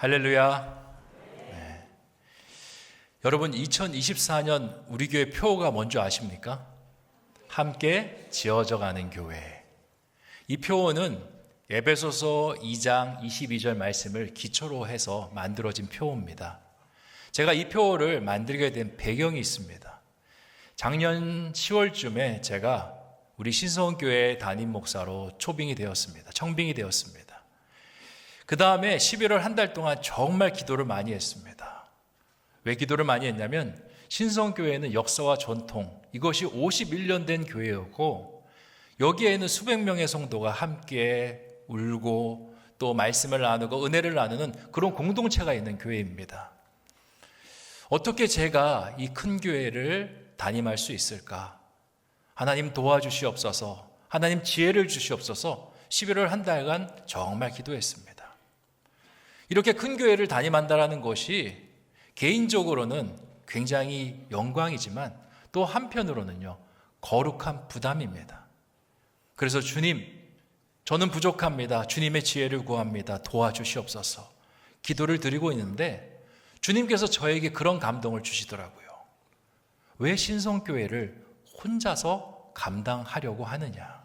할렐루야. 네. 여러분 2024년 우리 교회 표어가 뭔지 아십니까? 함께 지어져 가는 교회. 이 표어는 에베소서 2장 22절 말씀을 기초로 해서 만들어진 표어입니다. 제가 이 표어를 만들게 된 배경이 있습니다. 작년 10월쯤에 제가 우리 신성교회 담임 목사로 초빙이 되었습니다. 청빙이 되었습니다. 그 다음에 11월 한 달 동안 정말 기도를 많이 했습니다. 왜 기도를 많이 했냐면 신성교회는 역사와 전통 이것이 51년 된 교회였고 여기에는 수백 명의 성도가 함께 울고 또 말씀을 나누고 은혜를 나누는 그런 공동체가 있는 교회입니다. 어떻게 제가 이 큰 교회를 담임할 수 있을까? 하나님 도와주시옵소서. 하나님 지혜를 주시옵소서. 11월 한 달간 정말 기도했습니다. 이렇게 큰 교회를 담임한다라는 것이 개인적으로는 굉장히 영광이지만 또 한편으로는요, 거룩한 부담입니다. 그래서 주님, 저는 부족합니다. 주님의 지혜를 구합니다. 도와주시옵소서. 기도를 드리고 있는데 주님께서 저에게 그런 감동을 주시더라고요. 왜 신성교회를 혼자서 감당하려고 하느냐?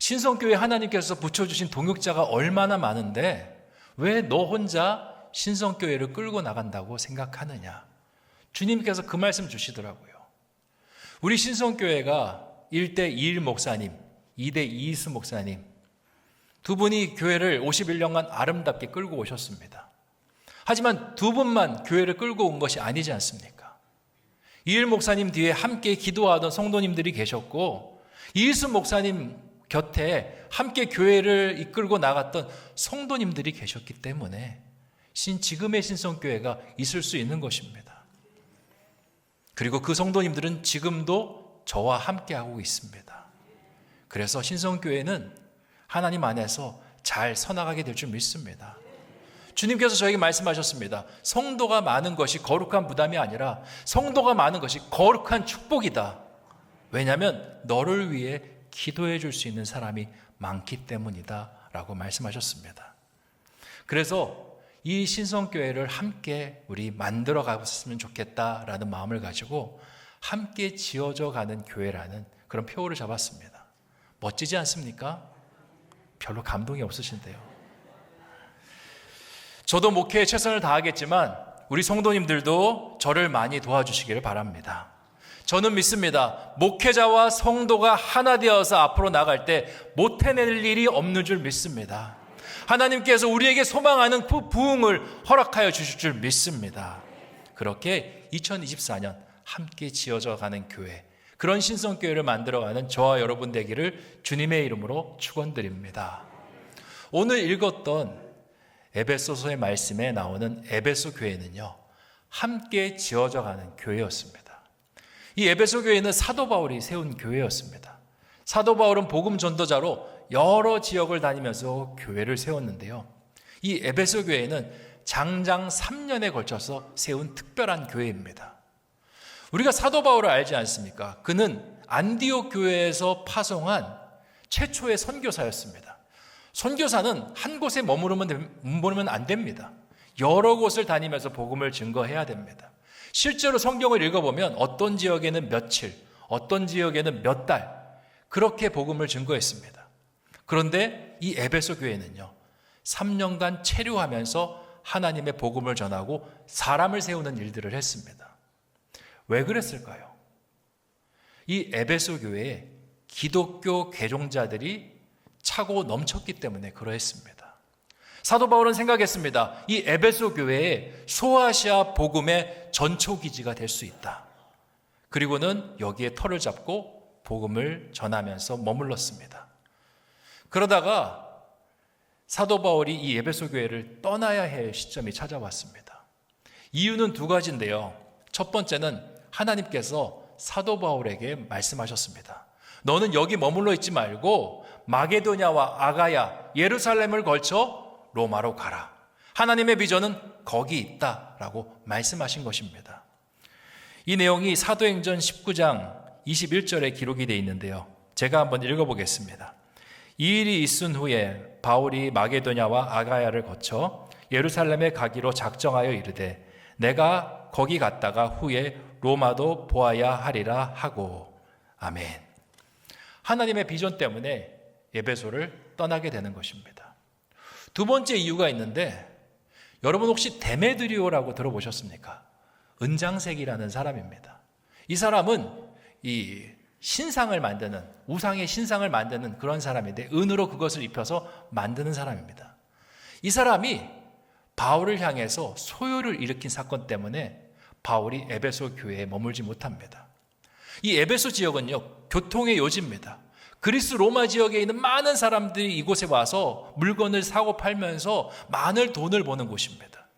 신성교회 하나님께서 붙여주신 동역자가 얼마나 많은데 왜 너 혼자 신성교회를 끌고 나간다고 생각하느냐? 주님께서 그 말씀 주시더라고요. 우리 신성교회가 1대 2일 목사님, 2대 2이스 목사님, 두 분이 교회를 51년간 아름답게 끌고 오셨습니다. 하지만 두 분만 교회를 끌고 온 것이 아니지 않습니까? 이일 목사님 뒤에 함께 기도하던 성도님들이 계셨고, 이일수 목사님 곁에 함께 교회를 이끌고 나갔던 성도님들이 계셨기 때문에 신 지금의 신성교회가 있을 수 있는 것입니다. 그리고 그 성도님들은 지금도 저와 함께 하고 있습니다. 그래서 신성교회는 하나님 안에서 잘 서나가게 될 줄 믿습니다. 주님께서 저에게 말씀하셨습니다. 성도가 많은 것이 거룩한 부담이 아니라 성도가 많은 것이 거룩한 축복이다. 왜냐하면 너를 위해 기도해 줄 수 있는 사람이 많기 때문이다. 라고 말씀하셨습니다. 그래서 이 신성교회를 함께 우리 만들어 가봤으면 좋겠다라는 마음을 가지고 함께 지어져 가는 교회라는 그런 표어를 잡았습니다. 멋지지 않습니까? 별로 감동이 없으신데요. 저도 목회에 최선을 다하겠지만 우리 성도님들도 저를 많이 도와주시기를 바랍니다. 저는 믿습니다. 목회자와 성도가 하나 되어서 앞으로 나갈 때 못 해낼 일이 없는 줄 믿습니다. 하나님께서 우리에게 소망하는 그 부흥을 허락하여 주실 줄 믿습니다. 그렇게 2024년 함께 지어져 가는 교회, 그런 신성교회를 만들어가는 저와 여러분 되기를 주님의 이름으로 축원드립니다. 오늘 읽었던 에베소서의 말씀에 나오는 에베소 교회는요, 함께 지어져 가는 교회였습니다. 이 에베소 교회는 사도 바울이 세운 교회였습니다. 사도 바울은 복음 전도자로 여러 지역을 다니면서 교회를 세웠는데요. 이 에베소 교회는 장장 3년에 걸쳐서 세운 특별한 교회입니다. 우리가 사도 바울을 알지 않습니까? 그는 안디옥 교회에서 파송한 최초의 선교사였습니다. 선교사는 한 곳에 머무르면, 머무르면 안 됩니다. 여러 곳을 다니면서 복음을 증거해야 됩니다. 실제로 성경을 읽어보면 어떤 지역에는 며칠, 어떤 지역에는 몇 달, 그렇게 복음을 증거했습니다. 그런데 이 에베소 교회는요, 3년간 체류하면서 하나님의 복음을 전하고 사람을 세우는 일들을 했습니다. 왜 그랬을까요? 이 에베소 교회에 기독교 개종자들이 차고 넘쳤기 때문에 그러했습니다. 사도 바울은 생각했습니다. 이 에베소 교회에 소아시아 복음의 전초 기지가 될 수 있다. 그리고는 여기에 터를 잡고 복음을 전하면서 머물렀습니다. 그러다가 사도 바울이 이 에베소 교회를 떠나야 할 시점이 찾아왔습니다. 이유는 두 가지인데요. 첫 번째는 하나님께서 사도 바울에게 말씀하셨습니다. 너는 여기 머물러 있지 말고 마게도냐와 아가야, 예루살렘을 걸쳐 로마로 가라. 하나님의 비전은 거기 있다 라고 말씀하신 것입니다. 이 내용이 사도행전 19장 21절에 기록이 되어 있는데요. 제가 한번 읽어보겠습니다. 이 일이 있은 후에 바울이 마게도냐와 아가야를 거쳐 예루살렘에 가기로 작정하여 이르되 내가 거기 갔다가 후에 로마도 보아야 하리라 하고 아멘. 하나님의 비전 때문에 예배소를 떠나게 되는 것입니다. 두 번째 이유가 있는데 여러분 혹시 데메드리오라고 들어보셨습니까? 은장색이라는 사람입니다. 이 사람은 이 신상을 만드는 우상의 신상을 만드는 그런 사람인데 은으로 그것을 입혀서 만드는 사람입니다. 이 사람이 바울을 향해서 소요를 일으킨 사건 때문에 바울이 에베소 교회에 머물지 못합니다. 이 에베소 지역은요 교통의 요지입니다. 그리스 로마 지역에 있는 많은 사람들이 이곳에 와서 물건을 사고 팔면서 많은 돈을 버는 곳입니다.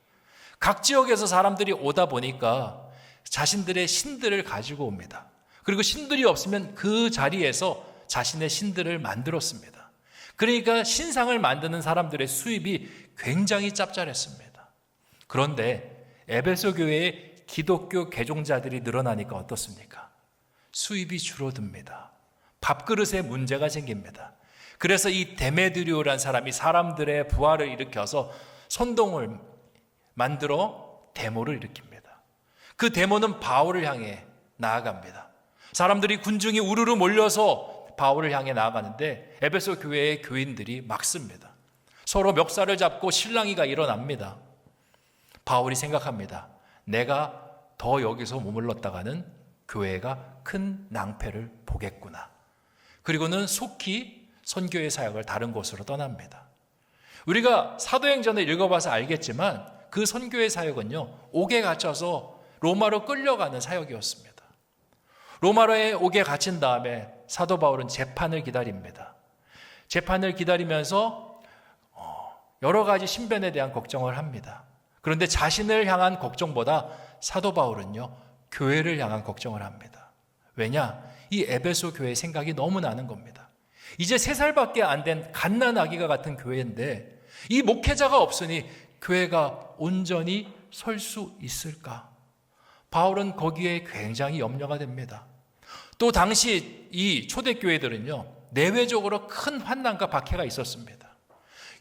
각 지역에서 사람들이 오다 보니까 자신들의 신들을 가지고 옵니다. 그리고 신들이 없으면 그 자리에서 자신의 신들을 만들었습니다. 그러니까 신상을 만드는 사람들의 수입이 굉장히 짭짤했습니다. 그런데 에베소 교회에 기독교 개종자들이 늘어나니까 어떻습니까? 수입이 줄어듭니다. 밥그릇에 문제가 생깁니다. 그래서 이 데메드리오란 사람이 사람들의 부활을 일으켜서 선동을 만들어 데모를 일으킵니다. 그 데모는 바울을 향해 나아갑니다. 사람들이 군중이 우르르 몰려서 바울을 향해 나아가는데 에베소 교회의 교인들이 막습니다. 서로 멱살을 잡고 실랑이가 일어납니다. 바울이 생각합니다. 내가 더 여기서 머물렀다가는 교회가 큰 낭패를 보겠구나. 그리고는 속히 선교의 사역을 다른 곳으로 떠납니다. 우리가 사도행전을 읽어봐서 알겠지만 그 선교의 사역은요, 옥에 갇혀서 로마로 끌려가는 사역이었습니다. 로마로에 옥에 갇힌 다음에 사도 바울은 재판을 기다립니다. 재판을 기다리면서 어, 여러 가지 신변에 대한 걱정을 합니다. 그런데 자신을 향한 걱정보다 사도 바울은요, 교회를 향한 걱정을 합니다. 왜냐? 이 에베소 교회 생각이 너무 나는 겁니다. 이제 세 살밖에 안 된 갓난 아기가 같은 교회인데 이 목회자가 없으니 교회가 온전히 설 수 있을까? 바울은 거기에 굉장히 염려가 됩니다. 또 당시 이 초대교회들은요, 내외적으로 큰 환난과 박해가 있었습니다.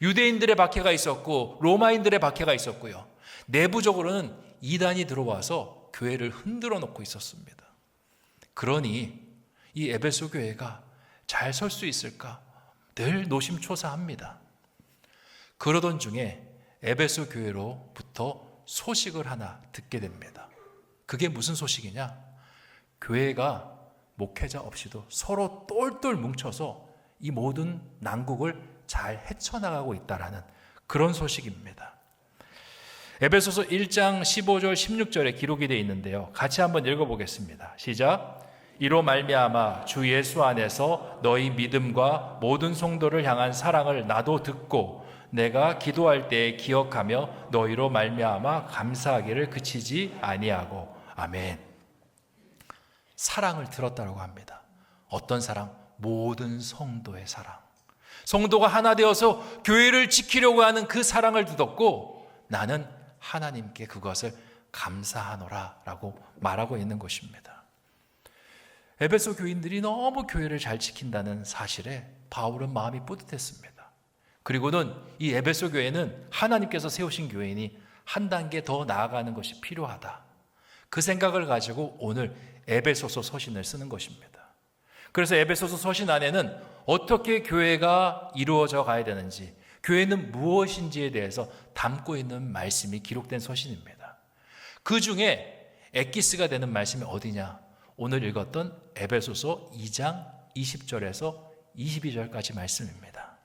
유대인들의 박해가 있었고, 로마인들의 박해가 있었고요. 내부적으로는 이단이 들어와서 교회를 흔들어 놓고 있었습니다. 그러니 이 에베소 교회가 잘 설 수 있을까? 늘 노심초사합니다. 그러던 중에 에베소 교회로부터 소식을 하나 듣게 됩니다. 그게 무슨 소식이냐? 교회가 목회자 없이도 서로 똘똘 뭉쳐서 이 모든 난국을 잘 헤쳐나가고 있다라는 그런 소식입니다. 에베소서 1장 15절 16절에 기록이 되어 있는데요. 같이 한번 읽어 보겠습니다. 시작. 이로 말미암아 주 예수 안에서 너희 믿음과 모든 성도를 향한 사랑을 나도 듣고 내가 기도할 때 기억하며 너희로 말미암아 감사하기를 그치지 아니하고 아멘. 사랑을 들었다고 합니다. 어떤 사랑? 모든 성도의 사랑. 성도가 하나 되어서 교회를 지키려고 하는 그 사랑을 듣었고 나는 하나님께 그것을 감사하노라라고 말하고 있는 것입니다. 에베소 교인들이 너무 교회를 잘 지킨다는 사실에 바울은 마음이 뿌듯했습니다. 그리고는 이 에베소 교회는 하나님께서 세우신 교회이니 한 단계 더 나아가는 것이 필요하다. 그 생각을 가지고 오늘 에베소서 서신을 쓰는 것입니다. 그래서 에베소서 서신 안에는 어떻게 교회가 이루어져 가야 되는지, 교회는 무엇인지에 대해서 담고 있는 말씀이 기록된 서신입니다. 그 중에 엑기스가 되는 말씀이 어디냐? 오늘 읽었던 에베소서 2장 20절에서 22절까지 말씀입니다.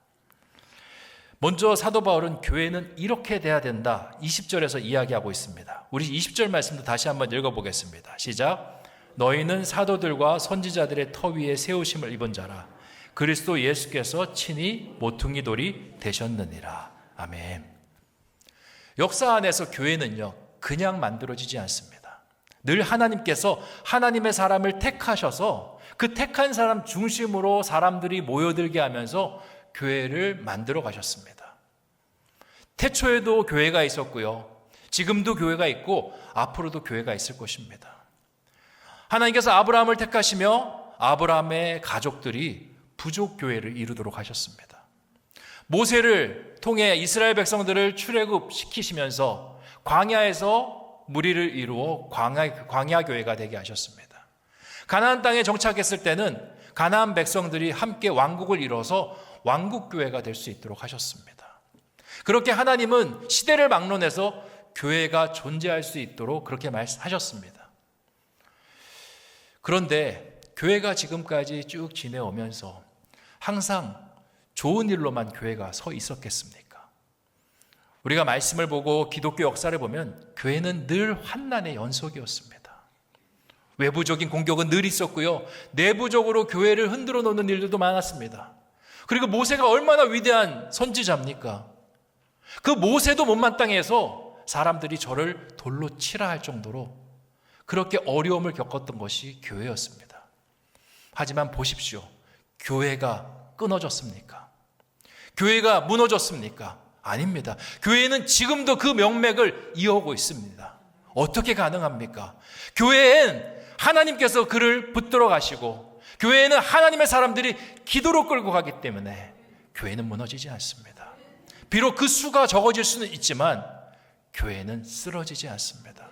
먼저 사도 바울은 교회는 이렇게 돼야 된다. 20절에서 이야기하고 있습니다. 우리 20절 말씀도 다시 한번 읽어보겠습니다. 시작. 너희는 사도들과 선지자들의 터 위에 세우심을 입은 자라. 그리스도 예수께서 친히 모퉁이 돌이 되셨느니라. 아멘. 역사 안에서 교회는요, 그냥 만들어지지 않습니다. 늘 하나님께서 하나님의 사람을 택하셔서 그 택한 사람 중심으로 사람들이 모여들게 하면서 교회를 만들어 가셨습니다. 태초에도 교회가 있었고요. 지금도 교회가 있고 앞으로도 교회가 있을 것입니다. 하나님께서 아브라함을 택하시며 아브라함의 가족들이 부족 교회를 이루도록 하셨습니다. 모세를 통해 이스라엘 백성들을 출애굽시키시면서 광야에서 무리를 이루어 광야, 교회가 되게 하셨습니다. 가나안 땅에 정착했을 때는 가나안 백성들이 함께 왕국을 이뤄서 왕국 교회가 될 수 있도록 하셨습니다. 그렇게 하나님은 시대를 막론해서 교회가 존재할 수 있도록 그렇게 말씀하셨습니다. 그런데 교회가 지금까지 쭉 지내오면서 항상 좋은 일로만 교회가 서 있었겠습니까? 우리가 말씀을 보고 기독교 역사를 보면 교회는 늘 환난의 연속이었습니다. 외부적인 공격은 늘 있었고요. 내부적으로 교회를 흔들어 놓는 일들도 많았습니다. 그리고 모세가 얼마나 위대한 선지자입니까? 그 모세도 못마땅해서 사람들이 저를 돌로 치라 할 정도로 그렇게 어려움을 겪었던 것이 교회였습니다. 하지만 보십시오. 교회가 끊어졌습니까? 교회가 무너졌습니까? 아닙니다. 교회는 지금도 그 명맥을 이어오고 있습니다. 어떻게 가능합니까? 교회엔 하나님께서 그를 붙들어 가시고 교회에는 하나님의 사람들이 기도로 끌고 가기 때문에 교회는 무너지지 않습니다. 비록 그 수가 적어질 수는 있지만 교회는 쓰러지지 않습니다.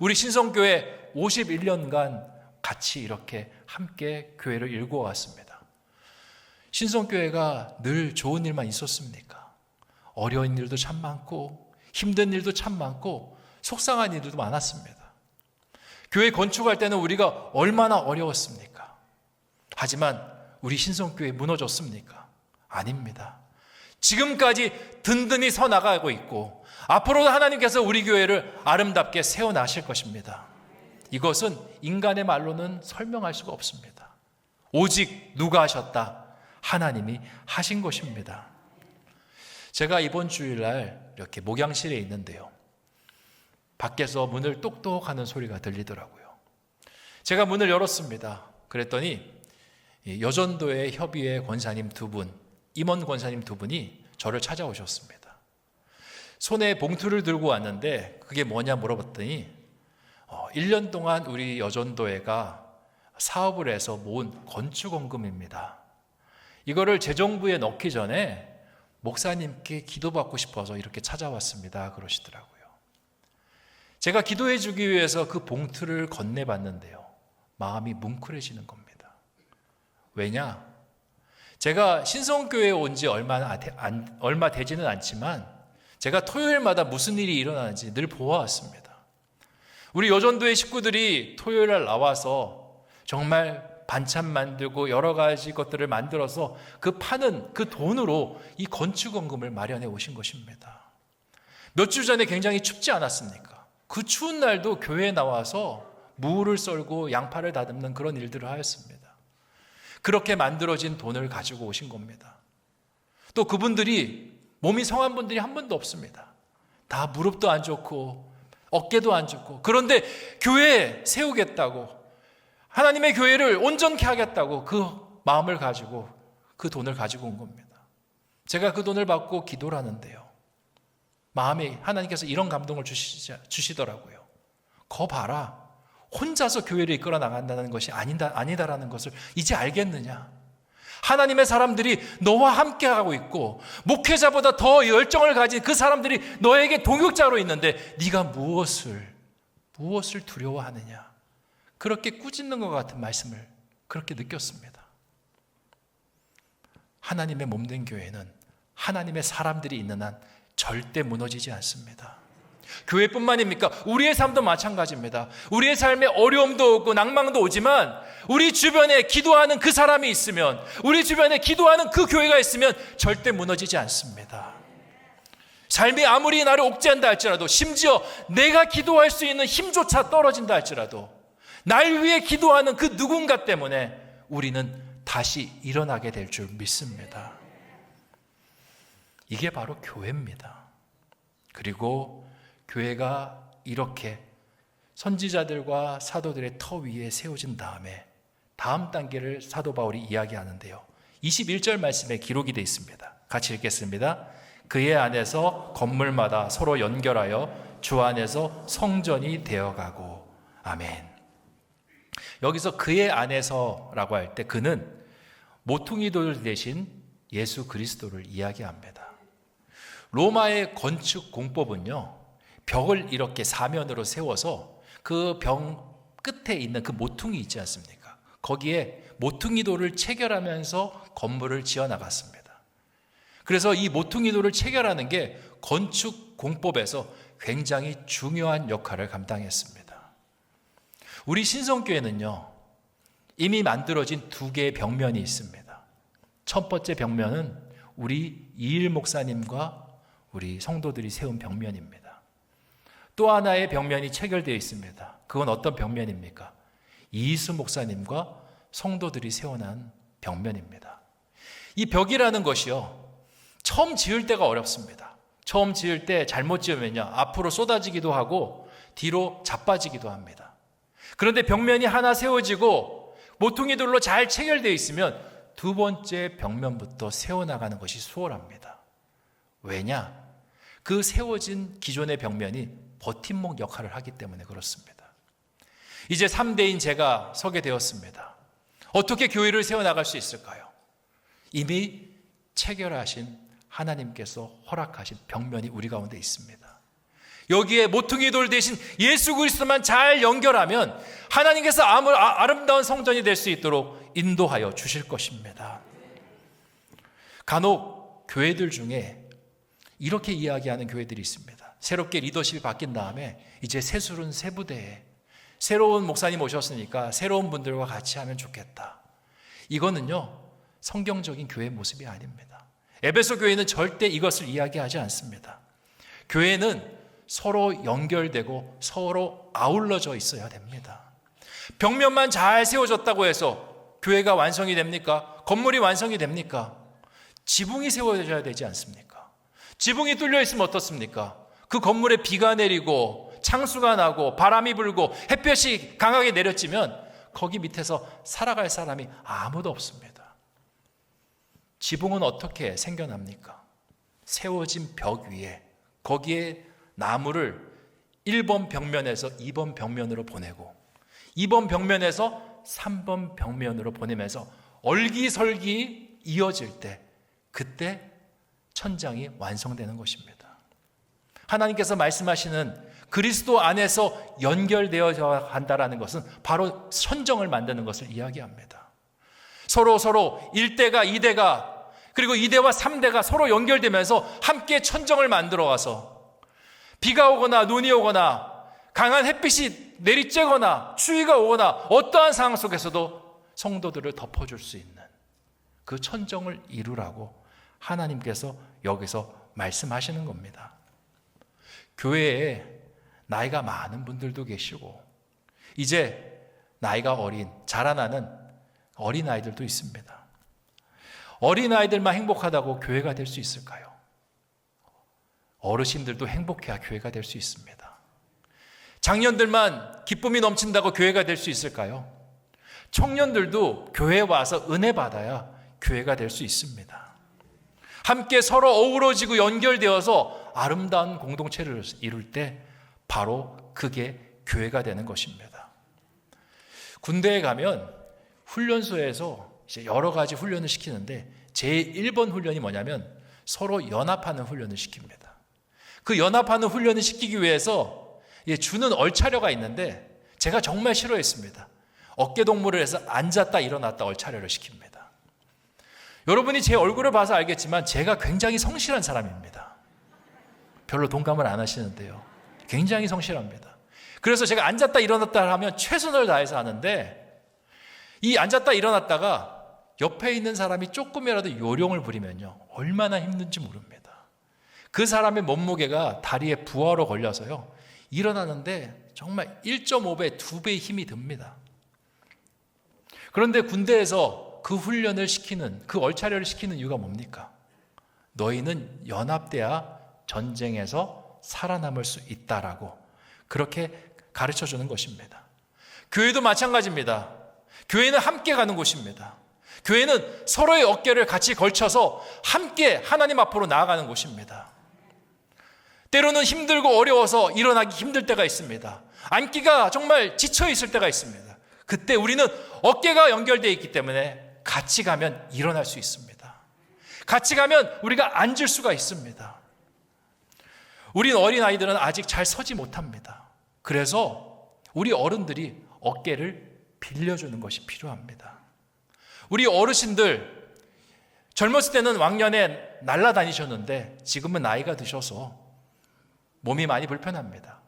우리 신성교회 51년간 같이 이렇게 함께 교회를 일구어 왔습니다. 신성교회가 늘 좋은 일만 있었습니까? 어려운 일도 참 많고 힘든 일도 참 많고 속상한 일도 많았습니다. 교회 건축할 때는 우리가 얼마나 어려웠습니까? 하지만 우리 신성교회 무너졌습니까? 아닙니다. 지금까지 든든히 서 나가고 있고 앞으로도 하나님께서 우리 교회를 아름답게 세워 나실 것입니다. 이것은 인간의 말로는 설명할 수가 없습니다. 오직 누가 하셨다? 하나님이 하신 것입니다. 제가 이번 주일날 이렇게 목양실에 있는데요. 밖에서 문을 똑똑 하는 소리가 들리더라고요. 제가 문을 열었습니다. 그랬더니 여전도의 협의회 권사님 두 분, 임원 권사님 두 분이 저를 찾아오셨습니다. 손에 봉투를 들고 왔는데 그게 뭐냐 물어봤더니 1년 동안 우리 여전도회가 사업을 해서 모은 건축원금입니다. 이거를 재정부에 넣기 전에 목사님께 기도받고 싶어서 이렇게 찾아왔습니다. 그러시더라고요. 제가 기도해 주기 위해서 그 봉투를 건네봤는데요. 마음이 뭉클해지는 겁니다. 왜냐? 제가 신성교회에 온 지 얼마, 얼마 되지는 않지만 제가 토요일마다 무슨 일이 일어나는지 늘 보아왔습니다. 우리 여전도의 식구들이 토요일 날 나와서 정말 반찬 만들고 여러 가지 것들을 만들어서 그 파는 그 돈으로 이 건축원금을 마련해 오신 것입니다. 몇 주 전에 굉장히 춥지 않았습니까? 그 추운 날도 교회에 나와서 무를 썰고 양파를 다듬는 그런 일들을 하였습니다. 그렇게 만들어진 돈을 가지고 오신 겁니다. 또 그분들이 몸이 성한 분들이 한 분도 없습니다. 다 무릎도 안 좋고 어깨도 안 좋고 그런데 교회 세우겠다고 하나님의 교회를 온전케 하겠다고 그 마음을 가지고 그 돈을 가지고 온 겁니다. 제가 그 돈을 받고 기도를 하는데요. 마음에 하나님께서 이런 감동을 주시, 주시더라고요. 거 봐라. 혼자서 교회를 이끌어 나간다는 것이 아니다, 아니다라는 것을 이제 알겠느냐. 하나님의 사람들이 너와 함께 하고 있고 목회자보다 더 열정을 가진 그 사람들이 너에게 동역자로 있는데 네가 무엇을 무엇을 두려워하느냐? 그렇게 꾸짖는 것 같은 말씀을 그렇게 느꼈습니다. 하나님의 몸된 교회는 하나님의 사람들이 있는 한 절대 무너지지 않습니다. 교회뿐만입니까? 우리의 삶도 마찬가지입니다. 우리의 삶에 어려움도 오고 낭망도 오지만 우리 주변에 기도하는 그 사람이 있으면 우리 주변에 기도하는 그 교회가 있으면 절대 무너지지 않습니다. 삶이 아무리 나를 옥죄한다 할지라도 심지어 내가 기도할 수 있는 힘조차 떨어진다 할지라도 날 위해 기도하는 그 누군가 때문에 우리는 다시 일어나게 될 줄 믿습니다. 이게 바로 교회입니다. 그리고 교회가 이렇게 선지자들과 사도들의 터 위에 세워진 다음에 다음 단계를 사도 바울이 이야기하는데요. 21절 말씀에 기록이 되어 있습니다. 같이 읽겠습니다. 그의 안에서 건물마다 서로 연결하여 주 안에서 성전이 되어가고 아멘. 여기서 그의 안에서라고 할 때 그는 모퉁이 돌 대신 예수 그리스도를 이야기합니다. 로마의 건축 공법은요, 벽을 이렇게 사면으로 세워서 그벽 끝에 있는 그 모퉁이 있지 않습니까? 거기에 모퉁이돌을 체결하면서 건물을 지어 나갔습니다. 그래서 이 모퉁이돌을 체결하는 게 건축 공법에서 굉장히 중요한 역할을 감당했습니다. 우리 신성교회는요, 이미 만들어진 두 개의 벽면이 있습니다. 첫 번째 벽면은 우리 이일 목사님과 우리 성도들이 세운 벽면입니다. 또 하나의 벽면이 체결되어 있습니다. 그건 어떤 벽면입니까? 이수 목사님과 성도들이 세워난 벽면입니다. 이 벽이라는 것이요. 처음 지을 때가 어렵습니다. 처음 지을 때 잘못 지으면요. 앞으로 쏟아지기도 하고 뒤로 자빠지기도 합니다. 그런데 벽면이 하나 세워지고 모퉁이 돌로 잘 체결되어 있으면 두 번째 벽면부터 세워나가는 것이 수월합니다. 왜냐? 그 세워진 기존의 벽면이 버팀목 역할을 하기 때문에 그렇습니다. 이제 3대인 제가 서게 되었습니다. 어떻게 교회를 세워나갈 수 있을까요? 이미 체결하신 하나님께서 허락하신 벽면이 우리 가운데 있습니다. 여기에 모퉁이 돌 대신 예수 그리스도만 잘 연결하면 하나님께서 아름다운 성전이 될 수 있도록 인도하여 주실 것입니다. 간혹 교회들 중에 이렇게 이야기하는 교회들이 있습니다. 새롭게 리더십이 바뀐 다음에 이제 새술은 새 부대에 새로운 목사님 오셨으니까 새로운 분들과 같이 하면 좋겠다. 이거는요, 성경적인 교회 모습이 아닙니다. 에베소 교회는 절대 이것을 이야기하지 않습니다. 교회는 서로 연결되고 서로 아울러져 있어야 됩니다. 벽면만 잘 세워졌다고 해서 교회가 완성이 됩니까? 건물이 완성이 됩니까? 지붕이 세워져야 되지 않습니까? 지붕이 뚫려 있으면 어떻습니까? 그 건물에 비가 내리고 창수가 나고 바람이 불고 햇볕이 강하게 내렸지면 거기 밑에서 살아갈 사람이 아무도 없습니다. 지붕은 어떻게 생겨납니까? 세워진 벽 위에 거기에 나무를 1번 벽면에서 2번 벽면으로 보내고 2번 벽면에서 3번 벽면으로 보내면서 얼기설기 이어질 때 그때 천장이 완성되는 것입니다. 하나님께서 말씀하시는 그리스도 안에서 연결되어져 간다라는 것은 바로 천정을 만드는 것을 이야기합니다. 서로 서로 1대가 2대가 그리고 2대와 3대가 서로 연결되면서 함께 천정을 만들어 와서 비가 오거나 눈이 오거나 강한 햇빛이 내리쬐거나 추위가 오거나 어떠한 상황 속에서도 성도들을 덮어줄 수 있는 그 천정을 이루라고 하나님께서 여기서 말씀하시는 겁니다. 교회에 나이가 많은 분들도 계시고 이제 나이가 어린 자라나는 어린 아이들도 있습니다. 어린 아이들만 행복하다고 교회가 될 수 있을까요? 어르신들도 행복해야 교회가 될 수 있습니다. 장년들만 기쁨이 넘친다고 교회가 될 수 있을까요? 청년들도 교회에 와서 은혜 받아야 교회가 될 수 있습니다. 함께 서로 어우러지고 연결되어서 아름다운 공동체를 이룰 때 바로 그게 교회가 되는 것입니다. 군대에 가면 훈련소에서 여러 가지 훈련을 시키는데 제 1번 훈련이 뭐냐면 서로 연합하는 훈련을 시킵니다. 그 연합하는 훈련을 시키기 위해서 주는 얼차려가 있는데 제가 정말 싫어했습니다. 어깨 동무를 해서 앉았다 일어났다 얼차려를 시킵니다. 여러분이 제 얼굴을 봐서 알겠지만 제가 굉장히 성실한 사람입니다. 별로 동감을 안 하시는데요. 굉장히 성실합니다. 그래서 제가 앉았다 일어났다 하면 최선을 다해서 하는데 이 앉았다 일어났다가 옆에 있는 사람이 조금이라도 요령을 부리면요. 얼마나 힘든지 모릅니다. 그 사람의 몸무게가 다리에 부하로 걸려서요. 일어나는데 정말 1.5배, 2배의 힘이 듭니다. 그런데 군대에서 그 훈련을 시키는, 그 얼차려를 시키는 이유가 뭡니까? 너희는 연합돼야 전쟁에서 살아남을 수 있다라고 그렇게 가르쳐 주는 것입니다. 교회도 마찬가지입니다. 교회는 함께 가는 곳입니다. 교회는 서로의 어깨를 같이 걸쳐서 함께 하나님 앞으로 나아가는 곳입니다. 때로는 힘들고 어려워서 일어나기 힘들 때가 있습니다. 앉기가 정말 지쳐 있을 때가 있습니다. 그때 우리는 어깨가 연결되어 있기 때문에 같이 가면 일어날 수 있습니다. 같이 가면 우리가 앉을 수가 있습니다. 우린 어린 아이들은 아직 잘 서지 못합니다. 그래서 우리 어른들이 어깨를 빌려주는 것이 필요합니다. 우리 어르신들 젊었을 때는 왕년에 날라다니셨는데 지금은 나이가 드셔서 몸이 많이 불편합니다.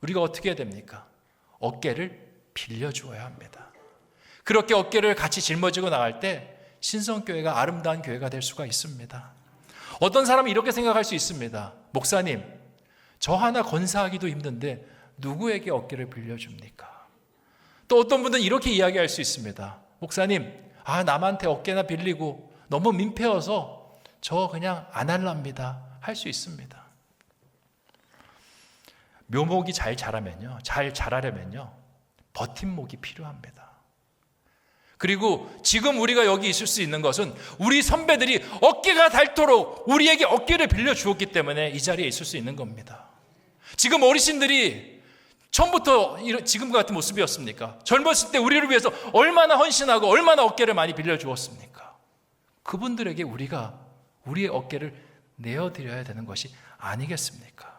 우리가 어떻게 해야 됩니까? 어깨를 빌려주어야 합니다. 그렇게 어깨를 같이 짊어지고 나갈 때 신성교회가 아름다운 교회가 될 수가 있습니다. 어떤 사람은 이렇게 생각할 수 있습니다. 목사님, 저 하나 건사하기도 힘든데 누구에게 어깨를 빌려줍니까? 또 어떤 분들은 이렇게 이야기할 수 있습니다. 목사님, 아, 남한테 어깨나 빌리고 너무 민폐여서 저 그냥 안 할랍니다. 할 수 있습니다. 묘목이 잘 자라면요. 잘 자라려면요. 버팀목이 필요합니다. 그리고 지금 우리가 여기 있을 수 있는 것은 우리 선배들이 어깨가 닳도록 우리에게 어깨를 빌려 주었기 때문에 이 자리에 있을 수 있는 겁니다. 지금 어르신들이 처음부터 이런 지금 같은 모습이었습니까? 젊었을 때 우리를 위해서 얼마나 헌신하고 얼마나 어깨를 많이 빌려 주었습니까? 그분들에게 우리가 우리의 어깨를 내어 드려야 되는 것이 아니겠습니까?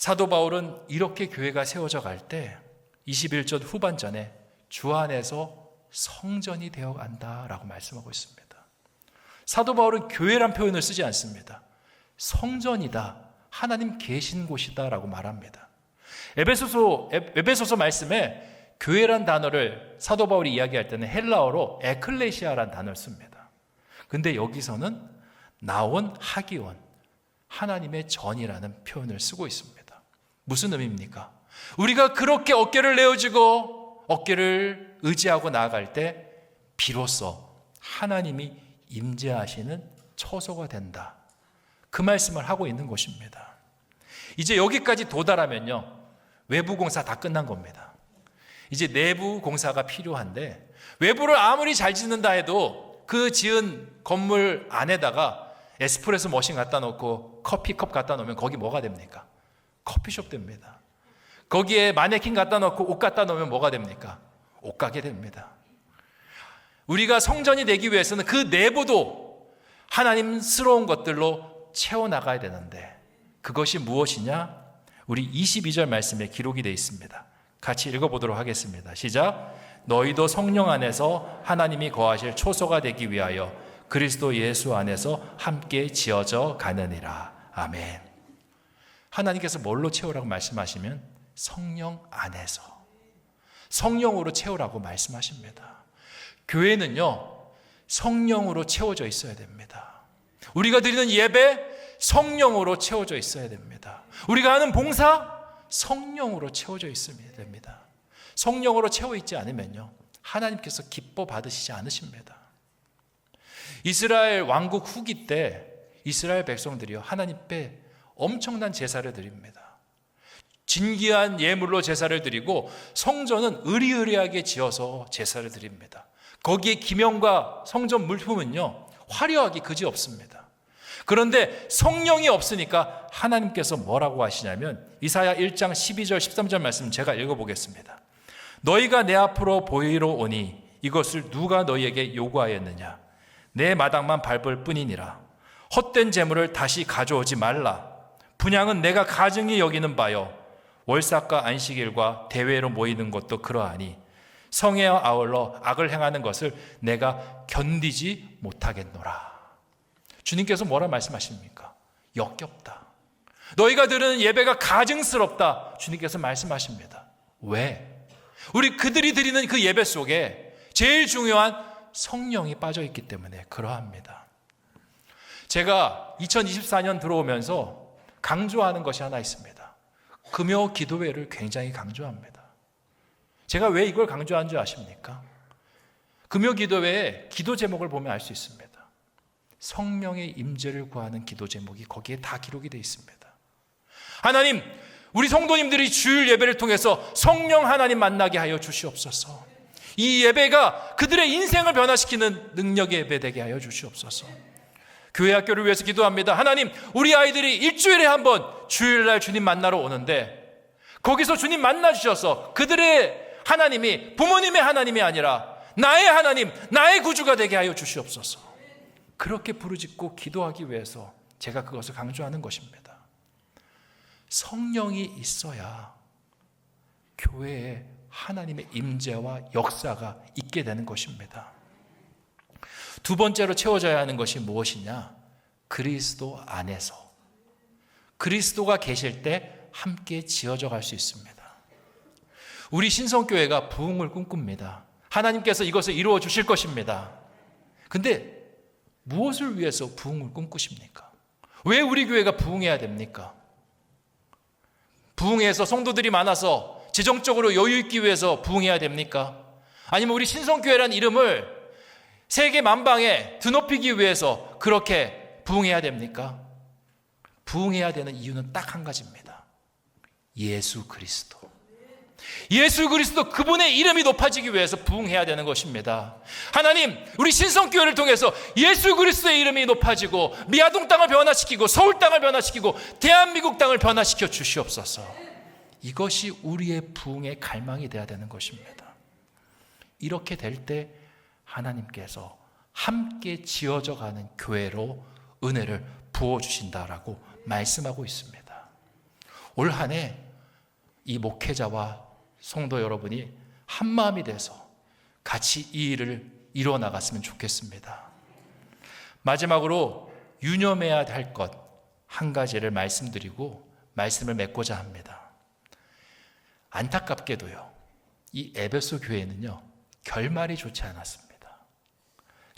사도 바울은 이렇게 교회가 세워져 갈 때 21절 후반전에 주 안에서 성전이 되어 간다라고 말씀하고 있습니다. 사도 바울은 교회란 표현을 쓰지 않습니다. 성전이다. 하나님 계신 곳이다라고 말합니다. 에베소서 에베소서 말씀에 교회란 단어를 사도 바울이 이야기할 때는 헬라어로 에클레시아란 단어를 씁니다. 근데 여기서는 나온 하기원 하나님의 전이라는 표현을 쓰고 있습니다. 무슨 의미입니까? 우리가 그렇게 어깨를 내어주고 어깨를 의지하고 나아갈 때 비로소 하나님이 임재하시는 처소가 된다. 그 말씀을 하고 있는 것입니다. 이제 여기까지 도달하면요. 외부 공사 다 끝난 겁니다. 이제 내부 공사가 필요한데 외부를 아무리 잘 짓는다 해도 그 지은 건물 안에다가 에스프레소 머신 갖다 놓고 커피컵 갖다 놓으면 거기 뭐가 됩니까? 커피숍 됩니다. 거기에 마네킹 갖다 놓고 옷 갖다 놓으면 뭐가 됩니까? 옷가게 됩니다. 우리가 성전이 되기 위해서는 그 내부도 하나님스러운 것들로 채워나가야 되는데 그것이 무엇이냐? 우리 22절 말씀에 기록이 되어 있습니다. 같이 읽어보도록 하겠습니다. 시작. 너희도 성령 안에서 하나님이 거하실 초소가 되기 위하여 그리스도 예수 안에서 함께 지어져 가느니라. 아멘. 하나님께서 뭘로 채우라고 말씀하시면 성령 안에서 성령으로 채우라고 말씀하십니다. 교회는요, 성령으로 채워져 있어야 됩니다. 우리가 드리는 예배, 성령으로 채워져 있어야 됩니다. 우리가 하는 봉사, 성령으로 채워져 있어야 됩니다. 성령으로 채워 있지 않으면요, 하나님께서 기뻐 받으시지 않으십니다. 이스라엘 왕국 후기 때 이스라엘 백성들이요, 하나님께 엄청난 제사를 드립니다. 진귀한 예물로 제사를 드리고 성전은 의리의리하게 지어서 제사를 드립니다. 거기에 기명과 성전 물품은요, 화려하기 그지 없습니다. 그런데 성령이 없으니까 하나님께서 뭐라고 하시냐면 이사야 1장 12절 13절 말씀 제가 읽어보겠습니다. 너희가 내 앞으로 보이러 오니 이것을 누가 너희에게 요구하였느냐? 내 마당만 밟을 뿐이니라. 헛된 재물을 다시 가져오지 말라. 분양은 내가 가증히 여기는 바요. 월삭과 안식일과 대회로 모이는 것도 그러하니 성에 아울러 악을 행하는 것을 내가 견디지 못하겠노라. 주님께서 뭐라 말씀하십니까? 역겹다. 너희가 들은 예배가 가증스럽다. 주님께서 말씀하십니다. 왜? 우리 그들이 드리는 그 예배 속에 제일 중요한 성령이 빠져 있기 때문에 그러합니다. 제가 2024년 들어오면서 강조하는 것이 하나 있습니다. 금요 기도회를 굉장히 강조합니다. 제가 왜 이걸 강조한 줄 아십니까? 금요 기도회의 기도 제목을 보면 알 수 있습니다. 성령의 임재를 구하는 기도 제목이 거기에 다 기록이 되어 있습니다. 하나님, 우리 성도님들이 주일 예배를 통해서 성령 하나님 만나게 하여 주시옵소서. 이 예배가 그들의 인생을 변화시키는 능력의 예배 되게 하여 주시옵소서. 교회 학교를 위해서 기도합니다. 하나님, 우리 아이들이 일주일에 한 번 주일날 주님 만나러 오는데 거기서 주님 만나 주셔서 그들의 하나님이 부모님의 하나님이 아니라 나의 하나님, 나의 구주가 되게 하여 주시옵소서. 그렇게 부르짖고 기도하기 위해서 제가 그것을 강조하는 것입니다. 성령이 있어야 교회에 하나님의 임재와 역사가 있게 되는 것입니다. 두 번째로 채워져야 하는 것이 무엇이냐? 그리스도 안에서 그리스도가 계실 때 함께 지어져 갈 수 있습니다. 우리 신성교회가 부흥을 꿈꿉니다. 하나님께서 이것을 이루어 주실 것입니다. 근데 무엇을 위해서 부흥을 꿈꾸십니까? 왜 우리 교회가 부흥해야 됩니까? 부흥해서 성도들이 많아서 재정적으로 여유 있기 위해서 부흥해야 됩니까? 아니면 우리 신성교회라는 이름을 세계 만방에 드높이기 위해서 그렇게 부흥해야 됩니까? 부흥해야 되는 이유는 딱 한 가지입니다. 예수 그리스도. 예수 그리스도 그분의 이름이 높아지기 위해서 부흥해야 되는 것입니다. 하나님, 우리 신성교회를 통해서 예수 그리스도의 이름이 높아지고 미아동 땅을 변화시키고 서울 땅을 변화시키고 대한민국 땅을 변화시켜 주시옵소서. 이것이 우리의 부흥의 갈망이 되어야 되는 것입니다. 이렇게 될 때 하나님께서 함께 지어져 가는 교회로 은혜를 부어 주신다라고 말씀하고 있습니다. 올 한 해 이 목회자와 성도 여러분이 한 마음이 돼서 같이 이 일을 이루어 나갔으면 좋겠습니다. 마지막으로 유념해야 할 것 한 가지를 말씀드리고 말씀을 맺고자 합니다. 안타깝게도요. 이 에베소 교회는요. 결말이 좋지 않았습니다.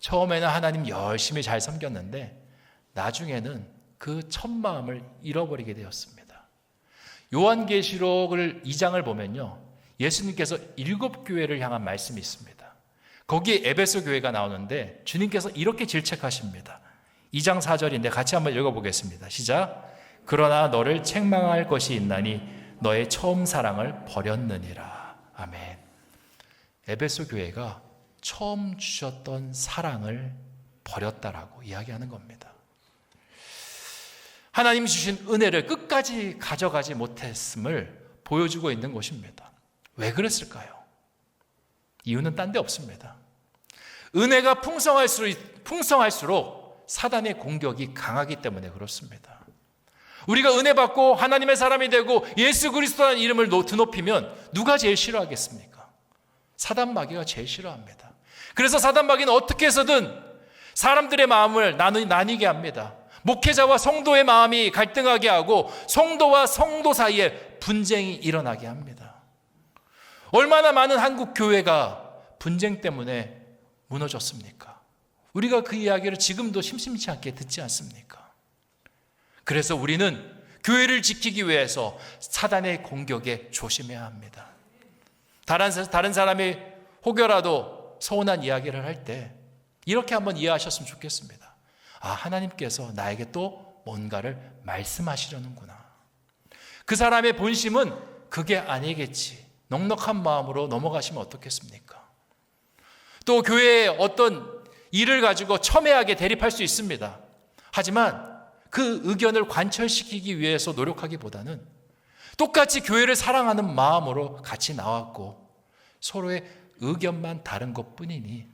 처음에는 하나님 열심히 잘 섬겼는데 나중에는 그 첫 마음을 잃어버리게 되었습니다. 요한계시록을 2장을 보면요. 예수님께서 일곱 교회를 향한 말씀이 있습니다. 거기에 에베소 교회가 나오는데 주님께서 이렇게 질책하십니다. 2장 4절인데 같이 한번 읽어보겠습니다. 시작. 그러나 너를 책망할 것이 있나니 너의 처음 사랑을 버렸느니라. 아멘. 에베소 교회가 처음 주셨던 사랑을 버렸다라고 이야기하는 겁니다. 하나님 주신 은혜를 끝까지 가져가지 못했음을 보여주고 있는 것입니다. 왜 그랬을까요? 이유는 딴 데 없습니다. 은혜가 풍성할수록, 풍성할수록 사단의 공격이 강하기 때문에 그렇습니다. 우리가 은혜 받고 하나님의 사람이 되고 예수 그리스도라는 이름을 드높이면 누가 제일 싫어하겠습니까? 사단 마귀가 제일 싫어합니다. 그래서 사단 마귀는 어떻게 해서든 사람들의 마음을 나뉘게 합니다. 목회자와 성도의 마음이 갈등하게 하고 성도와 성도 사이에 분쟁이 일어나게 합니다. 얼마나 많은 한국 교회가 분쟁 때문에 무너졌습니까? 우리가 그 이야기를 지금도 심심치 않게 듣지 않습니까? 그래서 우리는 교회를 지키기 위해서 사단의 공격에 조심해야 합니다. 다른, 다른 사람이 혹여라도 서운한 이야기를 할 때 이렇게 한번 이해하셨으면 좋겠습니다. 아, 하나님께서 나에게 또 뭔가를 말씀하시려는구나. 그 사람의 본심은 그게 아니겠지. 넉넉한 마음으로 넘어가시면 어떻겠습니까? 또 교회에 어떤 일을 가지고 첨예하게 대립할 수 있습니다. 하지만 그 의견을 관철시키기 위해서 노력하기보다는 똑같이 교회를 사랑하는 마음으로 같이 나왔고 서로의 의견만 다른 것 뿐이니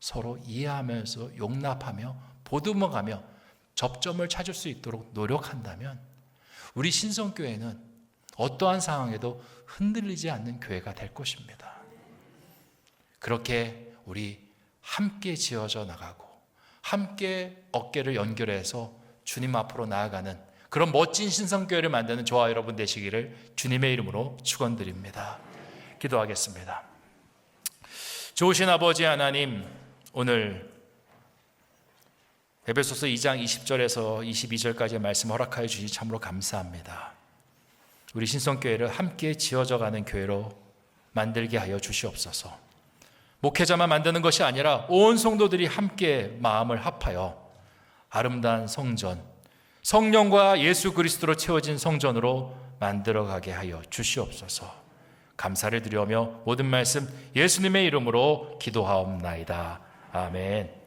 서로 이해하면서 용납하며 보듬어가며 접점을 찾을 수 있도록 노력한다면 우리 신성교회는 어떠한 상황에도 흔들리지 않는 교회가 될 것입니다. 그렇게 우리 함께 지어져 나가고 함께 어깨를 연결해서 주님 앞으로 나아가는 그런 멋진 신성교회를 만드는 저와 여러분 되시기를 주님의 이름으로 축원드립니다. 기도하겠습니다. 좋으신 아버지 하나님, 오늘 에베소서 2장 20절에서 22절까지의 말씀 허락하여 주시 참으로 감사합니다. 우리 신성교회를 함께 지어져가는 교회로 만들게 하여 주시옵소서. 목회자만 만드는 것이 아니라 온 성도들이 함께 마음을 합하여 아름다운 성전, 성령과 예수 그리스도로 채워진 성전으로 만들어가게 하여 주시옵소서. 감사를 드리며 모든 말씀 예수님의 이름으로 기도하옵나이다. 아멘.